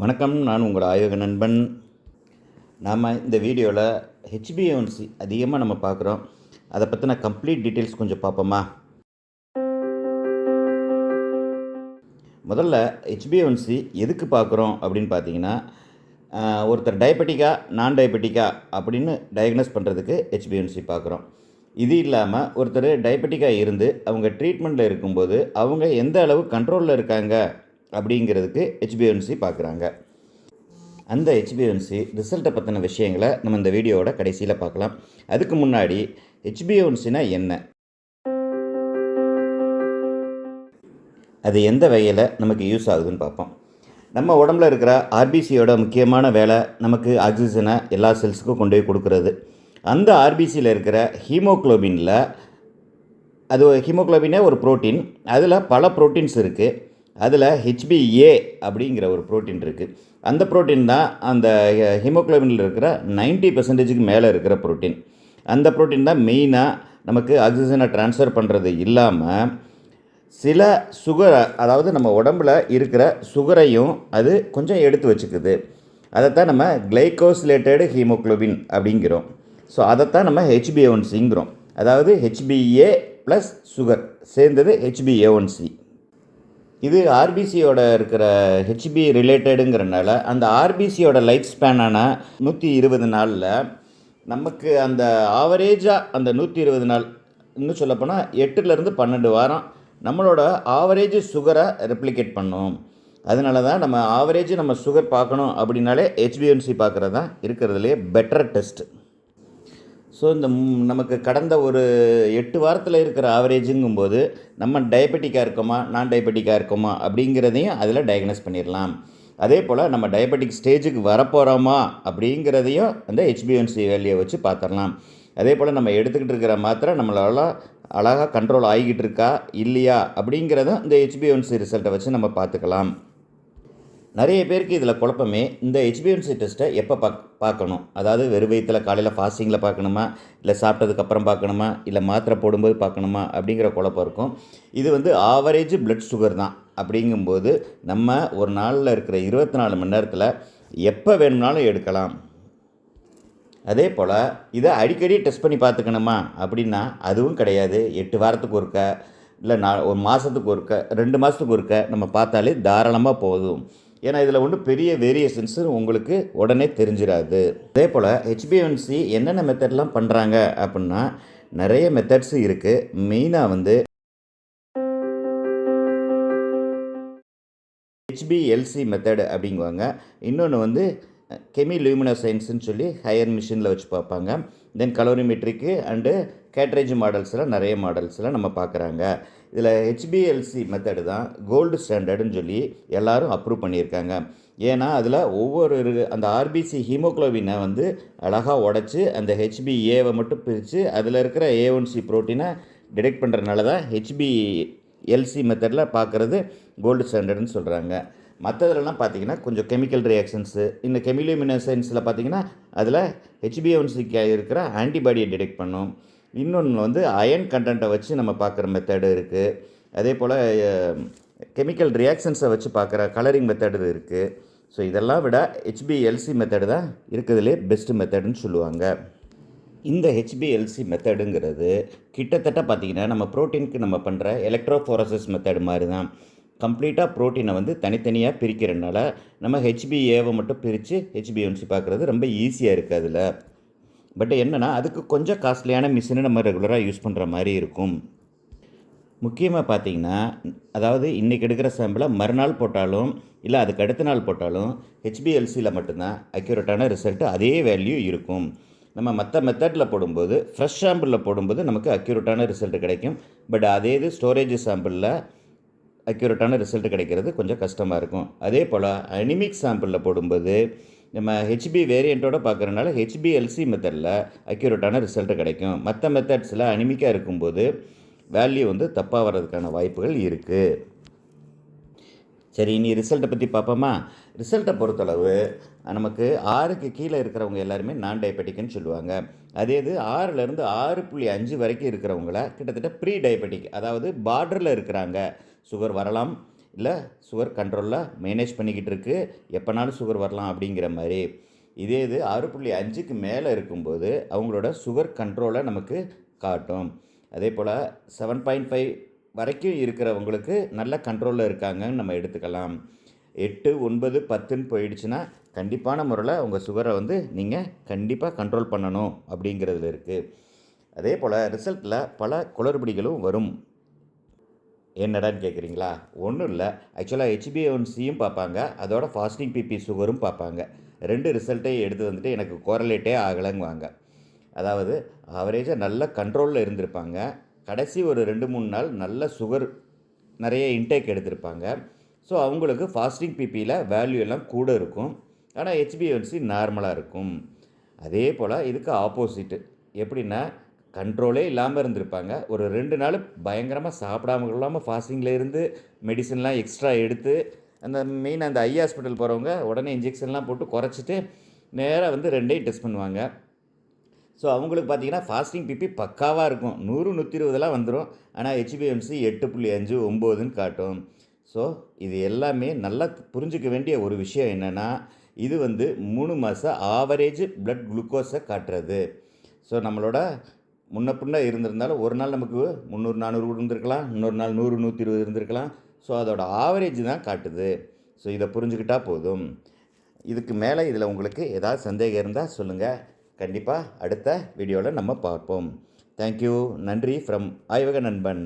வணக்கம் நான் உங்கள் ஆய்வக நண்பன். நாம் இந்த வீடியோவில் ஹெச்பிஎன்சி அதிகமாக நம்ம பார்க்குறோம். அதை பற்றின கம்ப்ளீட் டீட்டெயில்ஸ் கொஞ்சம் பார்ப்போமா? முதல்ல ஹெச்பிஎன்சி எதுக்கு பார்க்குறோம் அப்படின்னு பார்த்தீங்கன்னா ஒருத்தர் டயபெட்டிக்கா நான் டயபெட்டிக்கா அப்படின்னு டயக்னோஸ் பண்ணுறதுக்கு ஹெச்பிஎன்சி பார்க்குறோம். இது இல்லாமல் ஒருத்தர் டயபெட்டிக்காக இருந்து அவங்க ட்ரீட்மெண்ட்டில் இருக்கும்போது அவங்க எந்த அளவு கண்ட்ரோலில் இருக்காங்க? அப்படிங்கிறதுக்கு ஹெச்பிஎன்சி பார்க்குறாங்க. அந்த ஹெச்பிஎன்சி ரிசல்ட்டை பற்றின விஷயங்களை நம்ம இந்த வீடியோவோட கடைசியில் பார்க்கலாம். அதுக்கு முன்னாடி ஹெச்பிஎன்சினா என்ன? அது எந்த வகையில் நமக்கு யூஸ் ஆகுதுன்னு பார்ப்போம். நம்ம உடம்புல இருக்கிற ஆர்பிசியோட முக்கியமான வேலை நமக்கு ஆக்சிஜனை எல்லா செல்ஸுக்கும் கொண்டு போய் கொடுக்கறது. அந்த ஆர்பிசியில் இருக்கிற ஹீமோக்ளோபினில் அது ஹீமோக்ளோபினே ஒரு புரோட்டீன் அதில் பல புரோட்டீன்ஸ் இருக்குது அதில் ஹெச்பிஏ அப்படிங்கிற ஒரு புரோட்டீன் இருக்குது அந்த புரோட்டீன் தான் அந்த ஹீமோக்ளோபினில் இருக்கிற 90% பர்சன்டேஜுக்கு மேலே இருக்கிற புரோட்டீன் அந்த புரோட்டீன் தான் மெயினாக நமக்கு ஆக்சிஜனை ட்ரான்ஸ்ஃபர் பண்ணுறது இல்லாமல் சில சுகர் அதாவது நம்ம உடம்புல இருக்கிற சுகரையும் அது கொஞ்சம் எடுத்து வச்சுக்குது. அதைத்தான் நம்ம கிளைகோசிலேட்டட் ஹீமோக்ளோபின் அப்படிங்கிறோம். ஸோ அதைத்தான் நம்ம ஹெச்பிஏஒன்சிங்கிறோம் அதாவது ஹெச்பிஏ ப்ளஸ் சுகர் சேர்ந்தது ஹெச்பிஏ ஒன் சி இது ஆர்பிசியோட இருக்கிற ஹெச்பி ரிலேட்டடுங்கிறனால அந்த ஆர்பிசியோட லைஃப் ஸ்பேனான நூற்றி இருபது நாளில் நமக்கு அந்த ஆவரேஜாக அந்த நூற்றி இருபது நாள் இன்னும் சொல்லப்போனால் எட்டுலேருந்து பன்னெண்டு வாரம் நம்மளோட ஆவரேஜ் சுகரை ரெப்ளிகேட் பண்ணும். அதனால தான் நம்ம ஆவரேஜ் நம்ம சுகர் பார்க்கணும் அப்படின்னாலே ஹெச்பிஎம்சி பார்க்குறது தான் இருக்கிறதுலே பெட்டர் டெஸ்ட் ஸோ இந்த நமக்கு கடந்த ஒரு எட்டு வாரத்தில் இருக்கிற ஆவரேஜுங்கும்போது நம்ம டயபெட்டிக்காக இருக்கோமா நான் டயபெட்டிக்காக இருக்கோமா அப்படிங்கிறதையும் அதில் டயக்னோஸ் பண்ணிடலாம் அதே போல் நம்ம டயபெட்டிக் ஸ்டேஜுக்கு வரப்போகிறோமா அப்படிங்கிறதையும் அந்த ஹெச்பிஎன்சி வேல்யூ வச்சு பார்த்துடலாம் அதே போல் நம்ம எடுத்துக்கிட்டு இருக்கிற மாத்திரை நம்மளால் அழகாக கண்ட்ரோல் ஆகிக்கிட்டு இருக்கா இல்லையா அப்படிங்கிறதும் இந்த ஹெச்பிஎன்சி ரிசல்ட்டை வச்சு நம்ம பார்த்துக்கலாம் நிறைய பேருக்கு இதில் குழப்பமே இந்த ஹெச்பிஎன்சி டெஸ்ட்டை எப்போ பாக் பார்க்கணும்? அதாவது வெறும் வயிற்றில் காலையில் ஃபாஸ்டிங்கில் பார்க்கணுமா? இல்லை சாப்பிட்டதுக்கப்புறம் பார்க்கணுமா? இல்லை மாத்திரை போடும்போது பார்க்கணுமா? அப்படிங்கிற குழப்பம் இருக்கும். இது வந்து ஆவரேஜ் பிளட் சுகர் தான். அப்படிங்கும்போது நம்ம ஒரு நாளில் இருக்கிற இருபத்தி நாலு மணி நேரத்தில் எப்போ வேணும்னாலும் எடுக்கலாம். அதே போல் இதை அடிக்கடி டெஸ்ட் பண்ணி பார்த்துக்கணுமா? அப்படின்னா அதுவும் கிடையாது. எட்டு வாரத்துக்கு ஒருக்க இல்லை நான் ஒரு மாதத்துக்கு ஒருக்க ரெண்டு மாதத்துக்கு ஒருக்க நம்ம பார்த்தாலே தாராளமாக போதும். ஏன்னா இதில் ஒன்றும் பெரிய வேரியேஷன்ஸ் உங்களுக்கு உடனே தெரிஞ்சிடாது அதே போல் ஹெச்பிஎன்சி என்னென்ன மெத்தட்லாம் பண்ணுறாங்க அப்படின்னா நிறைய மெத்தட்ஸ் இருக்குது மெயினாக வந்து ஹெச்பிஎல்சி மெத்தடு அப்படிங்குவாங்க இன்னொன்று வந்து கெமி லூமினசைன்ஸ்னு சொல்லி ஹையர் மிஷினில் வச்சு பார்ப்பாங்க தென் கலோரிமெட்ரிக்கு அண்டு கேட்ரேஜ் மாடல்ஸில் நிறைய மாடல்ஸில் நம்ம பார்க்குறாங்க இதில் ஹெச்பிஎல்சி மெத்தடு தான் கோல்டு ஸ்டாண்டர்டுன்னு சொல்லி எல்லாரும் அப்ரூவ் பண்ணியிருக்காங்க. ஏன்னா அதில் ஒவ்வொரு அந்த ஆர்பிசி ஹீமோக்ளோபினை வந்து அழகாக உடச்சி அந்த ஹெச்பிஏவை மட்டும் பிரித்து அதில் இருக்கிற ஏ ஒன் சி ப்ரோட்டீனை டிடெக்ட் பண்ணுறதுனால தான் ஹெச்பி எல்சி மெத்தடில் பார்க்குறது கோல்டு ஸ்டாண்டர்டுன்னு சொல்கிறாங்க மற்றதுலலாம் பார்த்தீங்கன்னா கொஞ்சம் கெமிக்கல் ரியாக்ஷன்ஸு இந்த கெமிலியூமினசன்ஸில் பார்த்தீங்கன்னா அதில் ஹெச்பிஎன்சிக்கு இருக்கிற ஆன்டிபாடியை டிடெக்ட் பண்ணும். இன்னொன்று வந்து அயன் கண்டென்ட்டை வச்சு நம்ம பார்க்குற மெத்தடு இருக்குது அதே போல் கெமிக்கல் ரியாக்ஷன்ஸை வச்சு பார்க்குற கலரிங் மெத்தடு இருக்குது ஸோ இதெல்லாம் விட ஹெச்பிஎல்சி மெத்தடு தான் இருக்கிறதுலே பெஸ்ட்டு மெத்தடுன்னு சொல்லுவாங்க. இந்த ஹெச்பிஎல்சி மெத்தடுங்கிறது கிட்டத்தட்ட பார்த்தீங்கன்னா நம்ம ப்ரோட்டீனுக்கு நம்ம பண்ணுற எலக்ட்ரோஃபோரசிஸ் மெத்தடு மாதிரி தான் கம்ப்ளீட்டாக ப்ரோட்டீனை வந்து தனித்தனியாக பிரிக்கிறனால நம்ம ஹெச்பிஏவை மட்டும் பிரித்து ஹெச்பிஎன்சி பார்க்குறது ரொம்ப ஈஸியாக இருக்குது அதில். பட் என்னென்னா அதுக்கு கொஞ்சம் காஸ்ட்லியான மிஷினை நம்ம ரெகுலராக யூஸ் பண்ணுற மாதிரி இருக்கும். முக்கியமாக பார்த்தீங்கன்னா அதாவது இன்றைக்கி எடுக்கிற சாம்பிளை மறுநாள் போட்டாலும் இல்லை அதுக்கு அடுத்த நாள் போட்டாலும் ஹெச்பிஎல்சியில் மட்டும்தான் அக்யூரேட்டான ரிசல்ட்டு அதே வேல்யூ இருக்கும். நம்ம மற்ற மெத்தடில் போடும்போது ஃப்ரெஷ் சாம்பிளில் போடும்போது நமக்கு அக்யூரேட்டான ரிசல்ட் கிடைக்கும். பட் அதே இது ஸ்டோரேஜ் சாம்பிளில் அக்யூரேட்டான ரிசல்ட் கிடைக்கிறது கொஞ்சம் கஷ்டமாக இருக்கும். அதே போல் அனிமிக் சாம்பிளில் போடும்போது நம்ம ஹெச்பி வேரியண்ட்டோட பார்க்குறனால ஹெச்பிஎல்சி மெத்தடில் அக்யூரேட்டான ரிசல்ட்டு கிடைக்கும். மற்ற மெத்தட்ஸில் அனிமிக்காக இருக்கும்போது வேல்யூ வந்து தப்பாக வர்றதுக்கான வாய்ப்புகள் இருக்குது சரி இனி ரிசல்ட்டை பற்றி பார்ப்போமா? ரிசல்ட்டை பொறுத்தளவு நமக்கு ஆறுக்கு கீழே இருக்கிறவங்க எல்லாருமே நான் டயபெட்டிக்னு சொல்லுவாங்க. அதே இது ஆறுலேருந்து ஆறு புள்ளி அஞ்சு வரைக்கும் இருக்கிறவங்கள கிட்டத்தட்ட ப்ரீ டயபெட்டிக் அதாவது பார்டரில் இருக்கிறாங்க. சுகர் வரலாம் இல்லை சுகர் கண்ட்ரோலில் மேனேஜ் பண்ணிக்கிட்டு இருக்குது எப்போனாலும் சுகர் வரலாம் அப்படிங்கிற மாதிரி. இதே இது ஆறு புள்ளி அஞ்சுக்கு மேலே இருக்கும்போது அவங்களோட சுகர் கண்ட்ரோலை நமக்கு காட்டும். அதே போல் செவன் பாயிண்ட் ஃபைவ் வரைக்கும் இருக்கிறவங்களுக்கு நல்ல கண்ட்ரோலில் இருக்காங்கன்னு நம்ம எடுத்துக்கலாம். எட்டு ஒன்பது பத்துன்னு போயிடுச்சுன்னா கண்டிப்பான முறையில் உங்கள் சுகரை வந்து நீங்கள் கண்டிப்பாக கண்ட்ரோல் பண்ணணும் அப்படிங்கிறதுல இருக்குது அதே போல் ரிசல்ட்டில் பல குளறுபடிகளும் வரும். என்னடான்னு கேட்குறீங்களா ஒன்றும் இல்லை ஆக்சுவலாக ஹெச்பிஎன்சியும் பார்ப்பாங்க அதோட ஃபாஸ்டிங் பிபி சுகரும் பார்ப்பாங்க ரெண்டு ரிசல்ட்டையும் எடுத்து வந்துட்டு எனக்கு கோரலேட்டே ஆகலைங்குவாங்க. அதாவது ஆவரேஜாக நல்ல கண்ட்ரோலில் இருந்திருப்பாங்க. கடைசி ஒரு ரெண்டு மூணு நாள் நல்ல சுகர் நிறைய இன்டேக் எடுத்திருப்பாங்க. ஸோ அவங்களுக்கு ஃபாஸ்டிங் பிபியில் வேல்யூ எல்லாம் கூட இருக்கும். ஆனால் ஹெச்பிஎன்சி நார்மலாக இருக்கும். அதே போல் இதுக்கு ஆப்போசிட்டு எப்படின்னா கண்ட்ரோலே இல்லாமல் இருந்திருப்பாங்க. ஒரு ரெண்டு நாள் பயங்கரமாக சாப்பிடாம இல்லாமல் ஃபாஸ்டிங்கில் இருந்து மெடிசன்லாம் எக்ஸ்ட்ரா எடுத்து அந்த மெயின் அந்த ஐ ஹாஸ்பிட்டல் போகிறவங்க உடனே இன்ஜெக்ஷன்லாம் போட்டு குறைச்சிட்டு நேராக வந்து ரெண்டையும் டெஸ்ட் பண்ணுவாங்க. ஸோ அவங்களுக்கு பார்த்தீங்கன்னா ஃபாஸ்டிங் பிபி பக்காவாக இருக்கும். நூறு நூற்றி இருபதெல்லாம் வந்துடும் ஆனால் ஹெச்பிஎம்சி எட்டு புள்ளி அஞ்சு ஒம்போதுன்னு காட்டும். ஸோ இது எல்லாமே நல்லா புரிஞ்சிக்க வேண்டிய ஒரு விஷயம் என்னென்னா இது வந்து மூணு மாதம் ஆவரேஜ் ப்ளட் குளுக்கோஸை காட்டுறது. ஸோ நம்மளோட முன்ன பின்ன இருந்திருந்தாலும் ஒரு நாள் நமக்கு முந்நூறு நானூறு இருந்திருக்கலாம் இன்னொரு நாள் நூறு நூற்றி இருபது இருந்திருக்கலாம். ஸோ அதோட ஆவரேஜ் தான் காட்டுது. ஸோ இதை புரிஞ்சுக்கிட்டால் போதும். இதுக்கு மேலே இதில் உங்களுக்கு ஏதாவது சந்தேகம் இருந்தால் சொல்லுங்கள் கண்டிப்பாக அடுத்த வீடியோவில் நம்ம பார்ப்போம். தேங்க்யூ நன்றி ஃப்ரம் ஆய்வக நண்பன்.